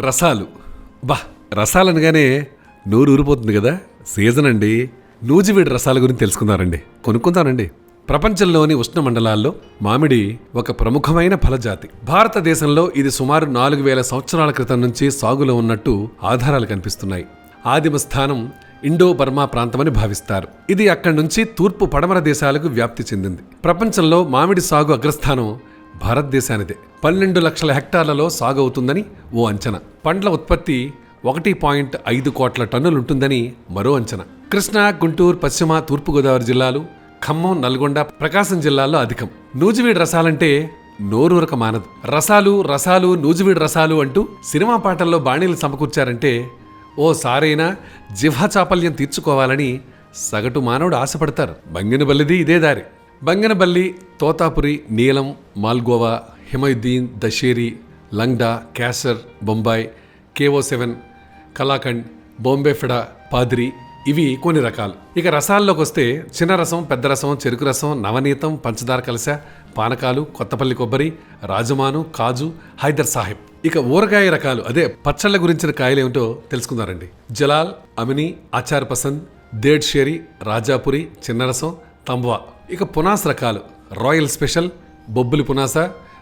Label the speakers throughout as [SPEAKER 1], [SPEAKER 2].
[SPEAKER 1] రసాలు. బా రసాలు అనగానే నోరు ఊరిపోతుంది కదా? సీజన్ అండి. నూజివీడి రసాల గురించి తెలుసుకుందారండి. కొనుక్కుందానండి ప్రపంచంలోని ఉష్ణ మండలాల్లో మామిడి ఒక ప్రముఖమైన ఫలజాతి. భారతదేశంలో ఇది సుమారు నాలుగు వేల సంవత్సరాల క్రితం నుంచి సాగులో ఉన్నట్టు ఆధారాలు కనిపిస్తున్నాయి. ఆదిమ స్థానం ఇండో బర్మా ప్రాంతమని భావిస్తారు. ఇది అక్కడి నుంచి తూర్పు పడమర దేశాలకు వ్యాప్తి చెందింది. ప్రపంచంలో మామిడి సాగు అగ్రస్థానం భారతదేశానిదే. పన్నెండు లక్షల హెక్టార్లలో సాగవుతుందని ఓ అంచనా. పండ్ల ఉత్పత్తి ఒకటి పాయింట్ ఐదు కోట్ల టన్నులుంటుందని మరో అంచనా. కృష్ణా గుంటూరు పశ్చిమ తూర్పుగోదావరి జిల్లాలు ఖమ్మం నల్గొండ ప్రకాశం జిల్లాల్లో అధికం. నూజివీడి రసాలంటే నోరూరక మానదు. రసాలు రసాలు నూజివీడి రసాలు అంటూ సినిమా పాటల్లో బాణీలు సమకూర్చారంటే ఓ సారైనా జిహ్వ చాపల్యం తీర్చుకోవాలని సగటు మానవుడు ఆశపడతారు. బంగినబల్లిది ఇదే దారి. Banganapalli Totapuri Neelam Malgova Himayuddin Dasheri Langda Kesar Bombay K O seven Kalakhand Bombay Fida ఇవి కొన్ని రకాలు. ఇక రసాల్లోకి వస్తే చిన్న రసం పెద్ద రసం చెరుకు రసం నవనీతం పంచదార కలస పానకాలు కొత్తపల్లి కొబ్బరి రాజమాను కాజు హైదర్ సాహిబ్. ఇక ఊరగాయ రకాలు అదే పచ్చళ్ళ గురించిన కాయలు ఏమిటో తెలుసుకుందారండి జలాల్ అమిని ఆచార్ పసంద్ దేడ్షేరి రాజాపురి చిన్నరసం తంబవా. ఇక పునాస్ రకాలు. రాయల్ స్పెషల్ బొబ్బులి పునాస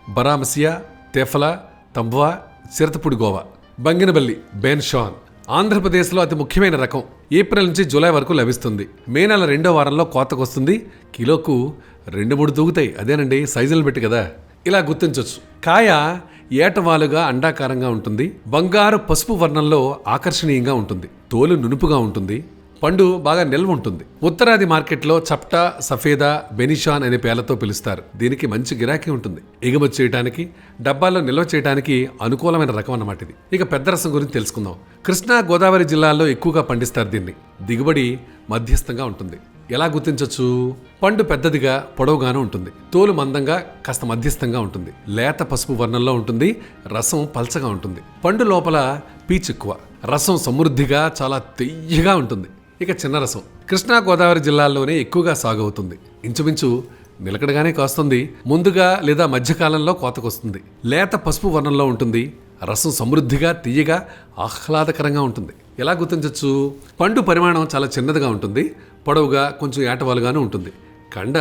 [SPEAKER 1] బరామసియా తెఫల తంబ్వా చిరతపుడి గోవా. బంగినబల్లి బెన్ షాన్. ఆంధ్రప్రదేశ్లో అతి ముఖ్యమైన రకం ఏప్రిల్ నుంచి జూలై వరకు లభిస్తుంది. మే నెల రెండో వారంలో కోతకొస్తుంది. కిలోకు రెండు మూడు తూగుతాయి. అదేనండి సైజులు పెట్టి కదా. ఇలా గుర్తించవచ్చు కాయ ఏటవాలుగా అండాకారంగా ఉంటుంది. బంగారు పసుపు వర్ణంలో ఆకర్షణీయంగా ఉంటుంది. తోలు నునుపుగా ఉంటుంది. పండు బాగా నిల్వ ఉంటుంది. ఉత్తరాది మార్కెట్లో చప్టా సఫేదా బెనిషాన్ అనే పేర్లతో పిలుస్తారు. దీనికి మంచి గిరాకీ ఉంటుంది. ఎగుమతి చేయడానికి డబ్బాల్లో నిల్వ చేయడానికి అనుకూలమైన రకం అన్నమాట ఇది. ఇక పెద్ద రసం గురించి తెలుసుకుందాం. కృష్ణా గోదావరి జిల్లాల్లో ఎక్కువగా పండిస్తారు దీన్ని. దిగుబడి మధ్యస్థంగా ఉంటుంది. ఎలా గుర్తించవచ్చు పండు పెద్దదిగా పొడవుగాను ఉంటుంది. తోలు మందంగా కాస్త మధ్యస్థంగా ఉంటుంది. లేత పసుపు వర్ణంలో ఉంటుంది. రసం పల్చగా ఉంటుంది. పండు లోపల పీచ్ ఎక్కువ. రసం సమృద్ధిగా చాలా తెయ్యగా ఉంటుంది. ఇక చిన్న రసం. కృష్ణా గోదావరి జిల్లాల్లోనే ఎక్కువగా సాగు అవుతుంది ఇంచుమించు నిలకడగానే కాస్తుంది. ముందుగా లేదా మధ్యకాలంలో కోతకొస్తుంది. లేత పసుపు వర్ణంలో ఉంటుంది. రసం సమృద్ధిగా తీయగా ఆహ్లాదకరంగా ఉంటుంది. ఎలా గుర్తించవచ్చు పండు పరిమాణం చాలా చిన్నదిగా ఉంటుంది. పొడవుగా కొంచెం ఏటవాలుగాను ఉంటుంది. కండ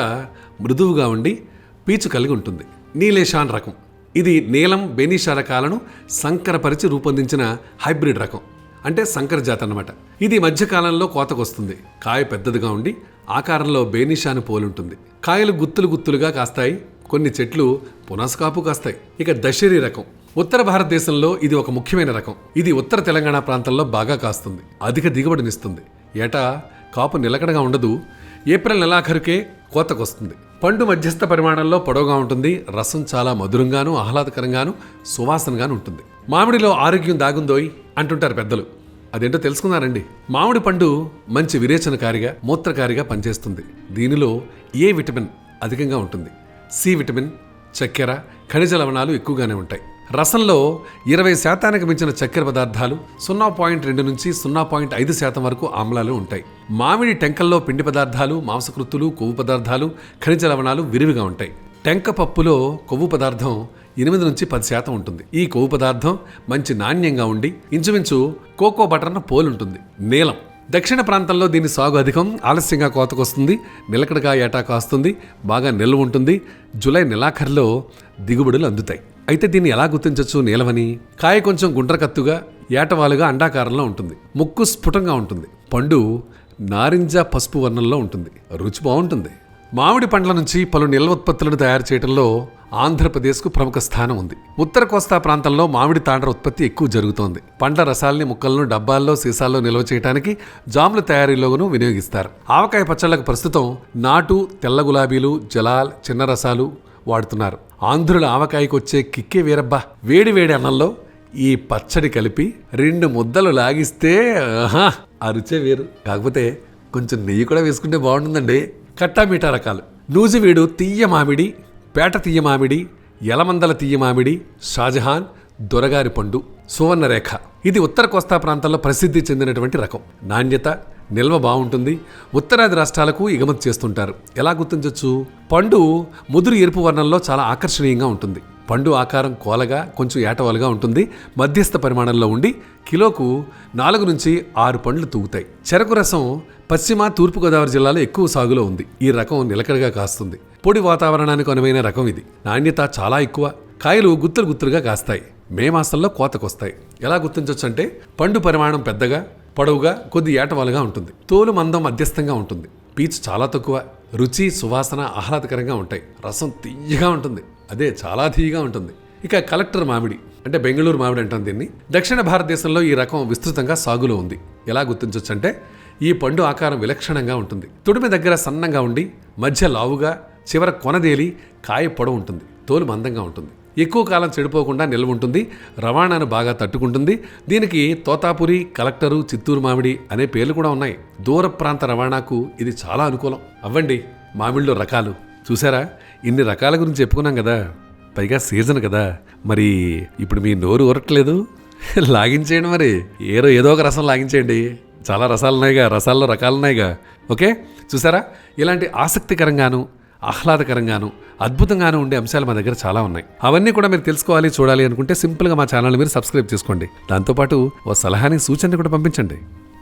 [SPEAKER 1] మృదువుగా ఉండి పీచు కలిగి ఉంటుంది. నీలేషాన్ రకం. ఇది నీలం బెనీషా రకాలను సంకరపరిచి రూపొందించిన హైబ్రిడ్ రకం. అంటే సంకర జాతి అన్నమాట. ఇది మధ్యకాలంలో కోతకొస్తుంది. కాయ పెద్దదిగా ఉండి ఆకారంలో బేనిషాను పోలుంటుంది. కాయలు గుత్తులు గుత్తులుగా కాస్తాయి. కొన్ని చెట్లు పునస్కాపు కాస్తాయి. ఇక దశరి రకం. ఉత్తర భారతదేశంలో ఇది ఒక ముఖ్యమైన రకం. ఇది ఉత్తర తెలంగాణ ప్రాంతంలో బాగా కాస్తుంది. అధిక దిగుబడినిస్తుంది. ఏటా కాపు నిలకడగా ఉండదు. ఏప్రిల్ నెలాఖరుకే కోతకొస్తుంది. పండు మధ్యస్థ పరిమాణంలో పొడవుగా ఉంటుంది. రసం చాలా మధురంగాను ఆహ్లాదకరంగాను సువాసనగాను ఉంటుంది. మామిడిలో ఆరోగ్యం దాగుందోయ్. అంటుంటారు పెద్దలు. అదేంటో తెలుసుకున్నారండి. మామిడి పండు మంచి విరేచనకారిగా మూత్రకారిగా పనిచేస్తుంది. దీనిలో ఏ విటమిన్ అధికంగా ఉంటుంది? సి విటమిన్ చక్కెర ఖనిజ లవణాలు ఎక్కువగానే ఉంటాయి. రసంలో ఇరవై శాతానికి మించిన చక్కెర పదార్థాలు సున్నా పాయింట్ రెండు నుంచి సున్నా పాయింట్ ఐదు శాతం వరకు ఆమ్లాలు ఉంటాయి. మామిడి టెంకల్లో పిండి పదార్థాలు మాంసకృత్తులు కొవ్వు పదార్థాలు ఖనిజ లవణాలు విరివిగా ఉంటాయి. టెంక పప్పులో కొవ్వు పదార్థం ఎనిమిది నుంచి పది శాతం ఉంటుంది. ఈ కొవ్వు పదార్థం మంచి నాణ్యంగా ఉండి ఇంచుమించు కోకో బటర్ను పోలుంటుంది. నీలం. దక్షిణ ప్రాంతంలో దీని సాగు అధికం ఆలస్యంగా కోతకొస్తుంది. నిలకడగా ఏటా కాస్తుంది. బాగా నిల్వ ఉంటుంది. జూలై నెలాఖరులో దిగుబడులు అందుతాయి. అయితే దీన్ని ఎలా గుర్తించవచ్చు నీలవని కాయ కొంచెం గుండ్రకత్తుగా ఏటవాలుగా అండాకారంలో ఉంటుంది. ముక్కు స్ఫుటంగా ఉంటుంది. పండు నారింజ పసుపు వర్ణంలో ఉంటుంది. రుచి బాగుంటుంది. మామిడి పండ్ల నుంచి పలు నిల్వ ఉత్పత్తులను తయారు చేయడంలో ఆంధ్రప్రదేశ్కు ప్రముఖ స్థానం ఉంది. ఉత్తర కోస్తా ప్రాంతంలో మామిడి తాండ్ర ఉత్పత్తి ఎక్కువ జరుగుతోంది. పండ్ల రసాల్ని ముక్కలను డబ్బాల్లో సీసాల్లో నిల్వ చేయడానికి జాముల తయారీలోనూ వినియోగిస్తారు. ఆవకాయ పచ్చళ్ళకు ప్రస్తుతం నాటు తెల్ల గులాబీలు జలాల్ చిన్న రసాలు వాడుతున్నారు. ఆంధ్రుల ఆవకాయకు వచ్చే కిక్కే వేరబ్బా వేడి వేడి అన్నంలో ఈ పచ్చడి కలిపి రెండు ముద్దలు లాగిస్తే ఆహా ఆ రుచే వేరు. కాకపోతే కొంచెం నెయ్యి కూడా వేసుకుంటే బాగుంటుందండి. కట్టా మీఠా రకాలు. నూజివీడు తీయ మామిడి పేట తీయ మామిడి యలమందల తీయ మామిడి షాజహాన్ దొరగారి పండు సువర్ణరేఖ. ఇది ఉత్తర కోస్తా ప్రాంతాల్లో ప్రసిద్ధి చెందినటువంటి రకం. నాణ్యత నిల్వ బాగుంటుంది. ఉత్తరాది రాష్ట్రాలకు ఎగుమతి చేస్తుంటారు. ఎలా గుర్తించవచ్చు పండు ముదురు ఎరుపు వర్ణంలో చాలా ఆకర్షణీయంగా ఉంటుంది. పండు ఆకారం కోలగా కొంచెం ఏటవాలుగా ఉంటుంది. మధ్యస్థ పరిమాణంలో ఉండి కిలోకు నాలుగు నుంచి ఆరు పండ్లు తూగుతాయి. చెరకు రసం పశ్చిమ తూర్పుగోదావరి జిల్లాలో ఎక్కువ సాగులో ఉంది. ఈ రకం నిలకడగా కాస్తుంది. పొడి వాతావరణానికి అనువైన రకం ఇది. నాణ్యత చాలా ఎక్కువ. కాయలు గుత్తులు గుత్తులుగా కాస్తాయి. మే మాసంలో కోతకొస్తాయి. ఎలా గుర్తించవచ్చు అంటే పండు పరిమాణం పెద్దగా పొడవుగా కొద్ది ఏటవాలుగా ఉంటుంది. తోలు మందం మధ్యస్థంగా ఉంటుంది. పీచు చాలా తక్కువ. రుచి సువాసన ఆహ్లాదకరంగా ఉంటాయి. రసం తీయగా ఉంటుంది. అదే చాలా తీయగా ఉంటుంది. ఇక కలెక్టర్ మామిడి అంటే బెంగళూరు మామిడి అంటాం దీన్ని. దక్షిణ భారతదేశంలో ఈ రకం విస్తృతంగా సాగులో ఉంది. ఎలా గుర్తించవచ్చు అంటే ఈ పండు ఆకారం విలక్షణంగా ఉంటుంది. తుడిమి దగ్గర సన్నంగా ఉండి మధ్య లావుగా చివర కొనదేలి కాయ పొడవు ఉంటుంది. తోలు మందంగా ఉంటుంది. ఎక్కువ కాలం చెడిపోకుండా నిల్వ ఉంటుంది. రవాణాను బాగా తట్టుకుంటుంది. దీనికి తోతాపురి కలెక్టరు చిత్తూరు మామిడి అనే పేర్లు కూడా ఉన్నాయి. దూర ప్రాంత రవాణాకు ఇది చాలా అనుకూలం. అవ్వండి మామిడిలో రకాలు. చూసారా? ఇన్ని రకాల గురించి చెప్పుకున్నాం కదా. పైగా సీజన్ కదా. మరి ఇప్పుడు మీ నోరు ఊరట్లేదు? లాగించేయండి మరి. ఏదో ఏదో ఒక రసం లాగించేయండి. చాలా రసాలు ఉన్నాయిగా రసాల్లో రకాలు ఉన్నాయిగా. ఓకే? చూసారా? ఇలాంటి ఆసక్తికరంగాను ఆహ్లాదకరంగాను అద్భుతంగాను ఉండే అంశాలు మా దగ్గర చాలా ఉన్నాయి. అవన్నీ కూడా మీరు తెలుసుకోవాలి చూడాలి అనుకుంటే సింపుల్గా మా ఛానల్ మీరు సబ్స్క్రైబ్ చేసుకోండి. దాంతోపాటు ఓ సలహాని సూచనని కూడా పంపించండి.